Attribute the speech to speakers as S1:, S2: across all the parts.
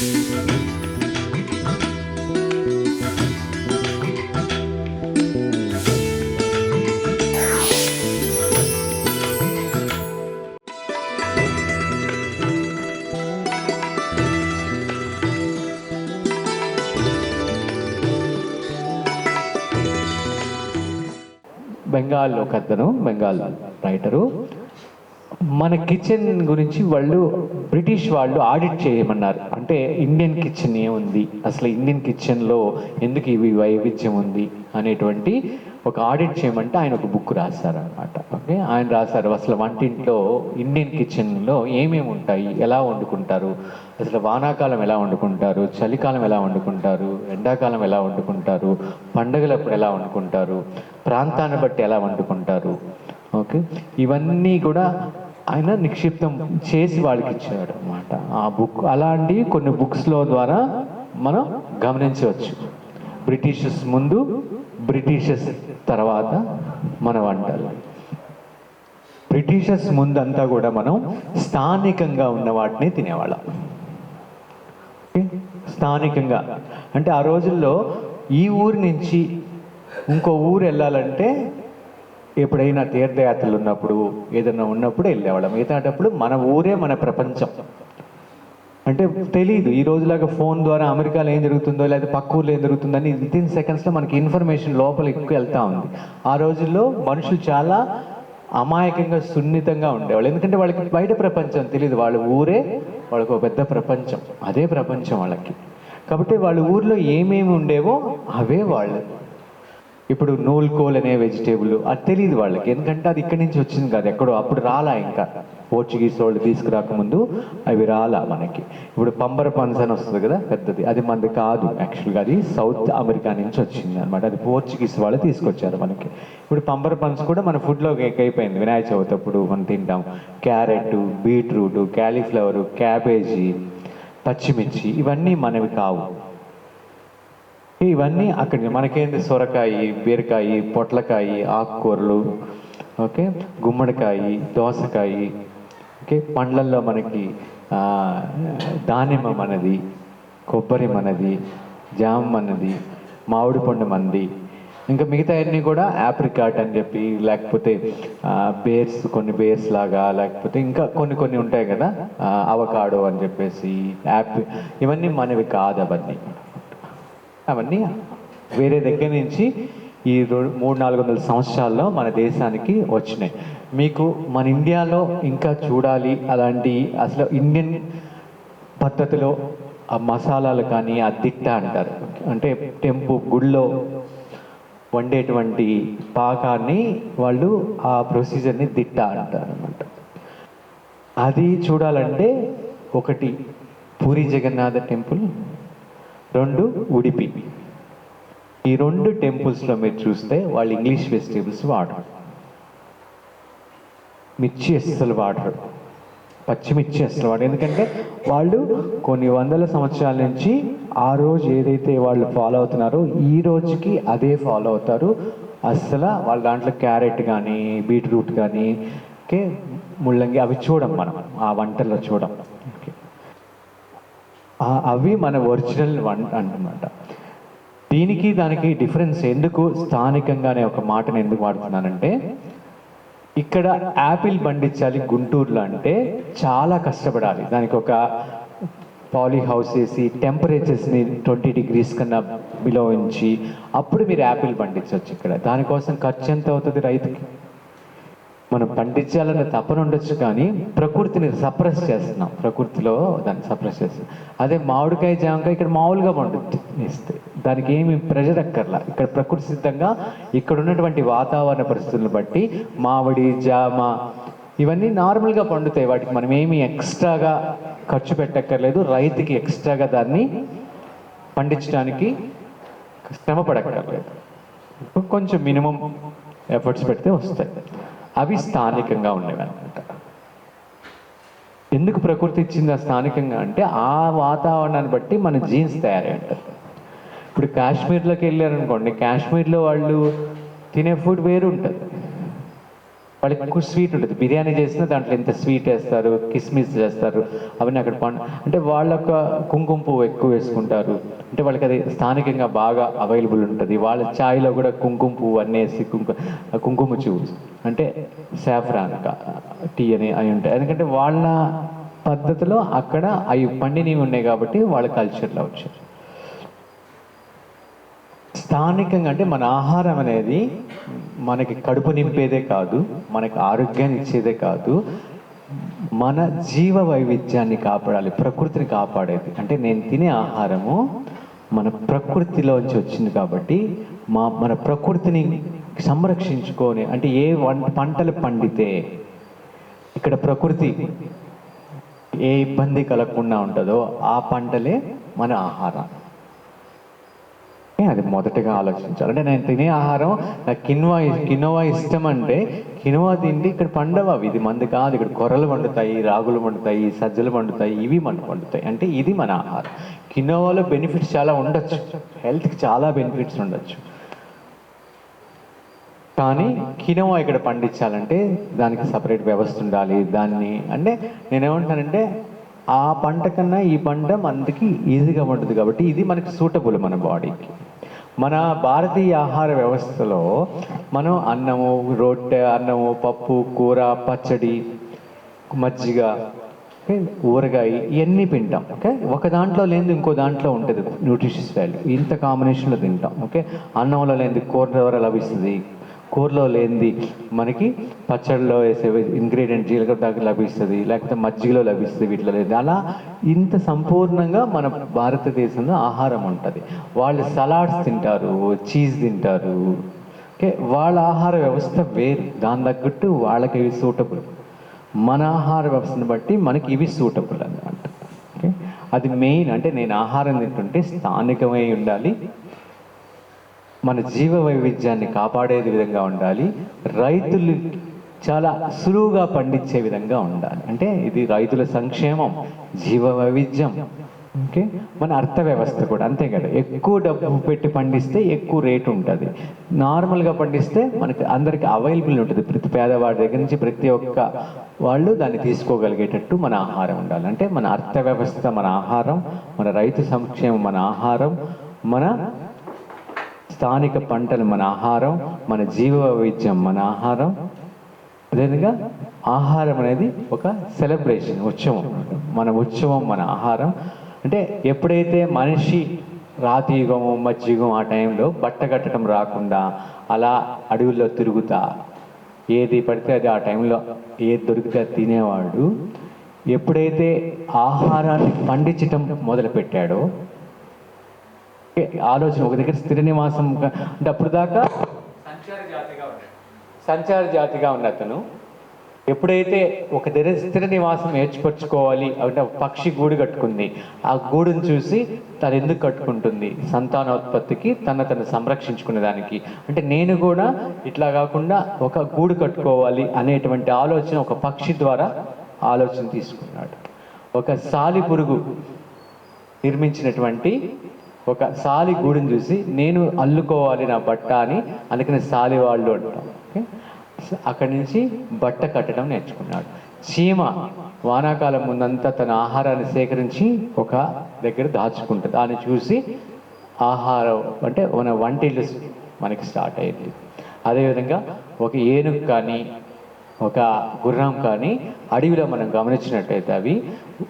S1: బెంగాల్ ఒక అతను బెంగాల్ రైటరు మన కిచెన్ గురించి వాళ్ళు బ్రిటిష్ వాళ్ళు ఆడిట్ చేయమన్నారు. అంటే ఇండియన్ కిచెన్ ఏముంది? అసలు ఇండియన్ కిచెన్లో ఎందుకు ఇవి వైవిధ్యం ఉంది? అనేటువంటి ఒక ఆడిట్ చేయమంటే ఆయన ఒక బుక్ రాశారనమాట ఓకే ఆయన రాశారు అసలు వంటింట్లో ఇండియన్ కిచెన్లో ఏమేమి ఉంటాయి? ఎలా వండుకుంటారు? అసలు వానాకాలం ఎలా వండుకుంటారు? చలికాలం ఎలా వండుకుంటారు? ఎండాకాలం ఎలా వండుకుంటారు? పండగలప్పుడు ఎలా వండుకుంటారు? ప్రాంతాన్ని బట్టి ఎలా వండుకుంటారు? ఓకే? ఇవన్నీ కూడా ఆయన నిక్షిప్తం చేసి వాళ్ళకి ఇచ్చాడు అనమాట ఆ బుక్ అలాంటి కొన్ని బుక్స్లో ద్వారా మనం గమనించవచ్చు. బ్రిటిషర్స్ ముందు బ్రిటిషర్స్ తర్వాత మన వంటలు. బ్రిటిషర్స్ ముందంతా కూడా మనం స్థానికంగా ఉన్న వాటిని తినేవాళ్ళం. స్థానికంగా. అంటే ఆ రోజుల్లో ఈ ఊరి నుంచి ఇంకో ఊరు వెళ్ళాలంటే ఎప్పుడైనా తీర్థయాత్రలు ఉన్నప్పుడు ఏదైనా ఉన్నప్పుడు వెళ్ళేవాళ్ళం. మిగతాటప్పుడు మన ఊరే మన ప్రపంచం. అంటే తెలియదు ఈ రోజులాగా ఫోన్ ద్వారా అమెరికాలో ఏం జరుగుతుందో లేదా పక్క ఊర్లో ఏం జరుగుతుందని వితిన్ సెకండ్స్లో మనకి ఇన్ఫర్మేషన్ లోపల ఎక్కువ వెళ్తూ ఉంది. ఆ రోజుల్లో మనుషులు చాలా అమాయకంగా సున్నితంగా ఉండేవాళ్ళు. ఎందుకంటే వాళ్ళకి బయట ప్రపంచం తెలియదు వాళ్ళ ఊరే వాళ్ళకు ఒక పెద్ద ప్రపంచం. అదే ప్రపంచం వాళ్ళకి. కాబట్టి వాళ్ళ ఊర్లో ఏమేమి ఉండేవో అవే వాళ్ళు ఇప్పుడు నూల్కోల్ అనే వెజిటేబుల్ అది తెలియదు వాళ్ళకి. ఎందుకంటే అది ఇక్కడి నుంచి వచ్చింది కాదు ఎక్కడో అప్పుడు రాలా ఇంకా. పోర్చుగీస్ వాళ్ళు తీసుకురాకముందు అవి రాలా మనకి. ఇప్పుడు పంబర పన్స్ అని వస్తుంది కదా పెద్దది. అది మనది కాదు యాక్చువల్గా అది సౌత్ అమెరికా నుంచి వచ్చింది అనమాట అది పోర్చుగీస్ వాళ్ళు తీసుకొచ్చారు మనకి. ఇప్పుడు పంబర పన్స్ కూడా మన ఫుడ్లో అయిపోయింది. వినాయక చవితి అప్పుడు మనం తింటాం. క్యారెట్ బీట్రూట్ క్యాలీఫ్లవర్ క్యాబేజీ పచ్చిమిర్చి ఇవన్నీ మనవి కావు. ఇవన్నీ అక్కడ మనకేంది? సొరకాయి బీరకాయ పొట్లకాయ ఆకుకూరలు ఓకే? గుమ్మడికాయ దోసకాయ ఓకే? పండ్లల్లో మనకి దానిమ్మ మనది కొబ్బరి మనది జామ మనది మామిడి పండు మనది. ఇంకా మిగతా అన్నీ కూడా ఆప్రికాట్ అని చెప్పి లేకపోతే బేర్స్ కొన్ని బేర్స్ లాగా లేకపోతే ఇంకా కొన్ని కొన్ని ఉంటాయి కదా? అవకాడో అని చెప్పేసి యాప్ ఇవన్నీ మనవి కాదు అవన్నీ. అవన్నీ వేరే దగ్గర నుంచి ఈ రెండు మూడు నాలుగు వందల సంవత్సరాల్లో మన దేశానికి వచ్చినాయి. మీకు మన ఇండియాలో ఇంకా చూడాలి అలాంటి అసలు ఇండియన్ పద్ధతిలో ఆ మసాలాలు కానీ ఆ దిట్ట అంటారు. అంటే టెంపు గుళ్ళో వండేటువంటి పాకాన్ని వాళ్ళు ఆ ప్రొసీజర్ని దిట్ట అంటారు అనమాట అది చూడాలంటే ఒకటి పూరి జగన్నాథ టెంపుల్ రెండు ఉడిపి. ఈ రెండు టెంపుల్స్లో మీరు చూస్తే వాళ్ళు ఇంగ్లీష్ వెజిటేబుల్స్ వాడరు. మిర్చి అస్సలు వాడరు. పచ్చిమిర్చి అసలు వాడరు. ఎందుకంటే వాళ్ళు కొన్ని వందల సంవత్సరాల నుంచి ఆ రోజు ఏదైతే వాళ్ళు ఫాలో అవుతున్నారో ఈ రోజుకి అదే ఫాలో అవుతారు. అస్సలు వాళ్ళ దాంట్లో క్యారెట్ కానీ బీట్రూట్ కానీ ఓకే ముల్లంగి అవి చూడం మనం ఆ వంటల్లో చూడం. అవి మన ఒరిజినల్ వన్ అన్నమాట దీనికి దానికి డిఫరెన్స్ ఎందుకు స్థానికంగానే ఒక మాటను ఎందుకు వాడుతున్నానంటే ఇక్కడ యాపిల్ పండించాలి గుంటూరులో అంటే చాలా కష్టపడాలి. దానికి ఒక పాలీ హౌస్ వేసి టెంపరేచర్స్ని ట్వంటీ డిగ్రీస్ కన్నా బిలో ఉంచి అప్పుడు మీరు యాపిల్ పండించవచ్చు ఇక్కడ. దానికోసం ఖర్చు ఎంత అవుతుంది రైతుకి? మనం పండించాలనే తపన ఉండొచ్చు కానీ ప్రకృతిని సప్రెస్ చేస్తున్నాం. ప్రకృతిలో దాన్ని సప్రెస్ చేస్తున్నాం. అదే మామిడికాయ జామకాయ ఇక్కడ మామూలుగా పండుతుంది ఇస్తే దానికి ఏమి ప్రెషర్ అక్కర్లా ఇక్కడ ప్రకృతి సిద్ధంగా ఇక్కడ ఉన్నటువంటి వాతావరణ పరిస్థితులను బట్టి మామిడి జామ ఇవన్నీ నార్మల్గా పండుతాయి. వాటికి మనం ఏమి ఎక్స్ట్రాగా ఖర్చు పెట్టక్కర్లేదు. రైతుకి ఎక్స్ట్రాగా దాన్ని పండించడానికి శ్రమ పడక్కర్లేదు. కొంచెం మినిమం ఎఫర్ట్స్ పెడితే వస్తాయి. అవి స్థానికంగా ఉండేవి అనమాట ఎందుకు ప్రకృతి ఇచ్చింది ఆ స్థానికంగా అంటే ఆ వాతావరణాన్ని బట్టి మన జీన్స్ తయారై ఉంటారు ఇప్పుడు కాశ్మీర్లోకి వెళ్ళారనుకోండి కాశ్మీర్లో వాళ్ళు తినే ఫుడ్ వేరు ఉంటుంది వాళ్ళకి ఎక్కువ స్వీట్ ఉంటుంది. బిర్యానీ చేసిన దాంట్లో ఎంత స్వీట్ వేస్తారు కిస్మిస్ చేస్తారు అవన్నీ అక్కడ పండు అంటే వాళ్ళ యొక్క కుంకుమ పువ్వు ఎక్కువ వేసుకుంటారు. అంటే వాళ్ళకి అది స్థానికంగా బాగా అవైలబుల్ ఉంటుంది. వాళ్ళ ఛాయ్లో కూడా కుంకుమ పువ్వు అన్నీ వేసి కుంకుమ కుంకుమ చూవు అంటే సాఫ్రాన్ టీ అని అవి ఉంటాయి. ఎందుకంటే వాళ్ళ పద్ధతిలో అక్కడ అవి పండినవి ఉన్నాయి కాబట్టి వాళ్ళ కల్చర్లో వచ్చారు స్థానికంగా అంటే మన ఆహారం అనేది మనకి కడుపు నింపేదే కాదు మనకి ఆరోగ్యాన్ని ఇచ్చేదే కాదు మన జీవ వైవిధ్యాన్ని కాపాడాలి ప్రకృతిని కాపాడేది. అంటే నేను తినే ఆహారము మన ప్రకృతిలోంచి వచ్చింది కాబట్టి మా మన ప్రకృతిని సంరక్షించుకొని అంటే ఏ పంటలు పండితే ఇక్కడ ప్రకృతి ఏ ఇబ్బంది కలగకుండా ఉంటుందో ఆ పంటలే మన ఆహారం. అది మొదటగా ఆలోచించాలి. అంటే నేను తినే ఆహారం నాకు కిన్వా కినోవా ఇష్టం అంటే కినోవా తిండి ఇక్కడ పండవ అవి. ఇది మంది కాదు. ఇక్కడ కొర్రలు పండుతాయి రాగులు పండుతాయి సజ్జలు పండుతాయి ఇవి మనకు పండుతాయి అంటే ఇది మన ఆహారం. కినోవాలో బెనిఫిట్స్ చాలా ఉండొచ్చు. హెల్త్కి చాలా బెనిఫిట్స్ ఉండొచ్చు. కానీ కినోవా ఇక్కడ పండించాలంటే దానికి సపరేట్ వ్యవస్థ ఉండాలి. దాన్ని అంటే నేనేమంటానంటే ఆ పంట కన్నా ఈ పంట మనకి ఈజీగా ఉంటుంది కాబట్టి ఇది మనకి సూటబుల్ మన బాడీకి. మన భారతీయ ఆహార వ్యవస్థలో మనం అన్నము రొట్టె అన్నము పప్పు కూర పచ్చడి మజ్జిగ ఊరగాయ ఇవన్నీ తింటాం ఓకే? ఒక దాంట్లో లేనిది ఇంకో దాంట్లో ఉంటుంది న్యూట్రిషియస్ వాల్యూ ఇంత కాంబినేషన్లో తింటాం ఓకే? అన్నంలో లేనిది కూర ద్వారా లభిస్తుంది? కూరలో లేనిది మనకి పచ్చడిలో వేసే ఇంగ్రీడియంట్ జీలకర్ర లభిస్తుంది లేకపోతే మజ్జిగలో లభిస్తుంది వీటిలో లేదు అలా ఇంత సంపూర్ణంగా మన భారతదేశంలో ఆహారం ఉంటుంది. వాళ్ళు సలాడ్స్ తింటారు చీజ్ తింటారు. ఓకే? వాళ్ళ ఆహార వ్యవస్థ వేరు. దాని తగ్గట్టు వాళ్ళకి ఇవి సూటబుల్. మన ఆహార వ్యవస్థను బట్టి మనకి ఇవి సూటబుల్ అన్నమాట. ఓకే? అది మెయిన్. అంటే నేను ఆహారం తింటుంటే స్థానికమై ఉండాలి మన జీవ వైవిధ్యాన్ని కాపాడేది విధంగా ఉండాలి. రైతులు చాలా సులువుగా పండించే విధంగా ఉండాలి. అంటే ఇది రైతుల సంక్షేమం జీవ వైవిధ్యం. ఓకే? మన అర్థ వ్యవస్థ కూడా. అంతే కదా? ఎక్కువ డబ్బు పెట్టి పండిస్తే ఎక్కువ రేటు ఉంటుంది. నార్మల్గా పండిస్తే మనకి అందరికి అవైలబుల్ ఉంటుంది. ప్రతి పేదవాడి దగ్గర నుంచి ప్రతి ఒక్క వాళ్ళు దాన్ని తీసుకోగలిగేటట్టు మన ఆహారం ఉండాలి. అంటే మన అర్థ వ్యవస్థ మన ఆహారం మన రైతు సంక్షేమం మన ఆహారం మన స్థానిక పంటలు మన ఆహారం మన జీవ వైవిధ్యం మన ఆహారం. అదేవిధంగా ఆహారం అనేది ఒక సెలబ్రేషన్ ఉత్సవం. మన ఉత్సవం మన ఆహారం. అంటే ఎప్పుడైతే మనిషి రాతి యుగము మధ్యయుగం ఆ టైంలో బట్ట కట్టడం రాకుండా అలా అడవుల్లో తిరుగుతా ఏది పడితే అది ఆ టైంలో ఏది దొరికితే అది తినేవాడు ఎప్పుడైతే ఆహారాన్ని పండించటం మొదలుపెట్టాడో ఆలోచన ఒక దగ్గర స్థిర నివాసం అంటే అప్పుడు దాకా సంచార జాతిగా ఉన్నాడు. సంచార జాతిగా ఉన్న అతను. ఎప్పుడైతే ఒక దగ్గర స్థిర నివాసం ఏర్పరచుకోవాలి అంటే పక్షి గూడు కట్టుకుంది. ఆ గూడును చూసి తను ఎందుకు కట్టుకుంటుంది? సంతానోత్పత్తికి తన తను సంరక్షించుకునే దానికి. అంటే నేను కూడా ఇట్లా కాకుండా ఒక గూడు కట్టుకోవాలి అనేటువంటి ఆలోచన ఒక పక్షి ద్వారా ఆలోచన తీసుకున్నాడు. ఒక సాలి పురుగు నిర్మించినటువంటి ఒక సాలి గూడిని చూసి నేను అల్లుకోవాలి నా బట్ట అని అందుకని సాలి వాళ్ళు అంటాం ఓకే? అక్కడి నుంచి బట్ట కట్టడం నేర్చుకున్నాడు. చీమ వానాకాలం ముందంతా తన ఆహారాన్ని సేకరించి ఒక దగ్గర దాచుకుంటుంది. దాన్ని చూసి ఆహారం అంటే మన వంటిల్లు మనకి స్టార్ట్ అయింది అదేవిధంగా ఒక ఏనుగు కానీ ఒక గుర్రం కానీ అడవిలో మనం గమనించినట్టయితే అవి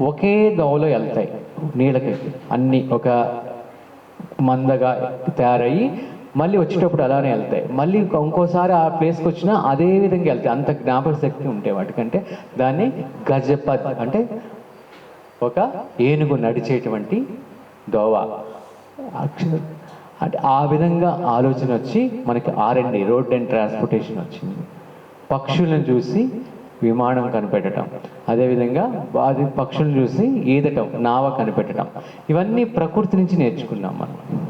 S1: ఒకే దోవలో వెళ్తాయి నీళ్ళకి. అన్ని ఒక మందగా తయారయ్యి మళ్ళీ వచ్చేటప్పుడు అలానే వెళ్తాయి. మళ్ళీ ఇంకో- ఇంకోసారి ఆ ప్లేస్కి వచ్చినా అదే విధంగా వెళ్తాయి. అంత జ్ఞాపక శక్తి ఉంటే వాటికంటే దాన్ని గజపద్ అంటే ఒక ఏనుగు నడిచేటువంటి దోవ. అంటే ఆ విధంగా ఆలోచన వచ్చి మనకి R and road and transportation వచ్చింది. పక్షులను చూసి విమానం కనిపెట్టడం అదేవిధంగా అది పక్షులను చూసి ఈదటం నావ కనిపెట్టడం ఇవన్నీ ప్రకృతి నుంచి నేర్చుకున్నాం మనం.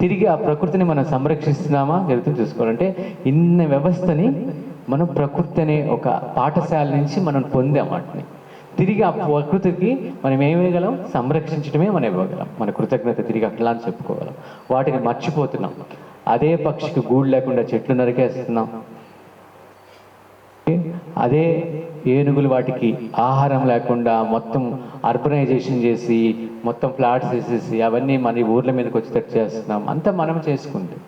S1: తిరిగి ఆ ప్రకృతిని మనం సంరక్షిస్తున్నామా? జరుగుతుంది చూసుకోవాలంటే ఇన్న వ్యవస్థని మనం ప్రకృతి అనే ఒక పాఠశాల నుంచి మనం పొందాం వాటిని. తిరిగి ఆ ప్రకృతికి మనం ఏమేయగలం సంరక్షించడమే మనం ఇవ్వగలం. మన కృతజ్ఞత తిరిగి అట్లా అని చెప్పుకోగలం. వాటిని మర్చిపోతున్నాం. అదే పక్షికి గూడు లేకుండా చెట్లు నరికేస్తున్నాం. అదే ఏనుగులు వాటికి ఆహారం లేకుండా మొత్తం అర్బనైజేషన్ చేసి మొత్తం ఫ్లాట్స్ వేసేసి అవన్నీ మన ఊర్ల మీదకి వచ్చేటట్టు చేస్తున్నాం. అంతా మనం చేసుకుంటాం.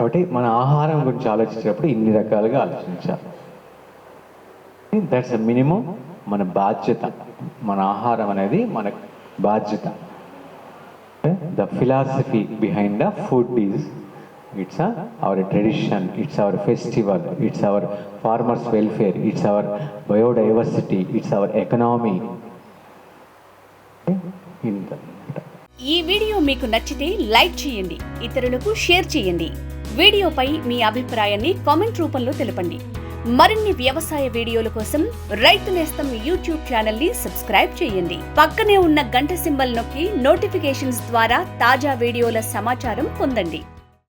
S1: కాబట్టి మన ఆహారం గురించి ఆలోచించేటప్పుడు ఇన్ని రకాలుగా ఆలోచించాలి. దట్స్ మినిమం మన బాధ్యత. మన ఆహారం అనేది మన బాధ్యత. The philosophy behind the food is it's our tradition it's our festival it's our farmers welfare it's our biodiversity it's our economy
S2: ఈ వీడియో మీకు నచ్చితే లైక్ చేయండి ఇతరులకు షేర్ చేయండి. వీడియోపై మీ అభిప్రాయాన్ని కామెంట్ రూపంలో తెలపండి. మరిన్ని వ్యవసాయ వీడియోల కోసం రైతు నేస్తం యూట్యూబ్ ఛానల్ని సబ్స్క్రైబ్ చేయండి. పక్కనే ఉన్న గంట సింబల్ నొక్కి నోటిఫికేషన్స్ ద్వారా తాజా వీడియోల సమాచారం పొందండి.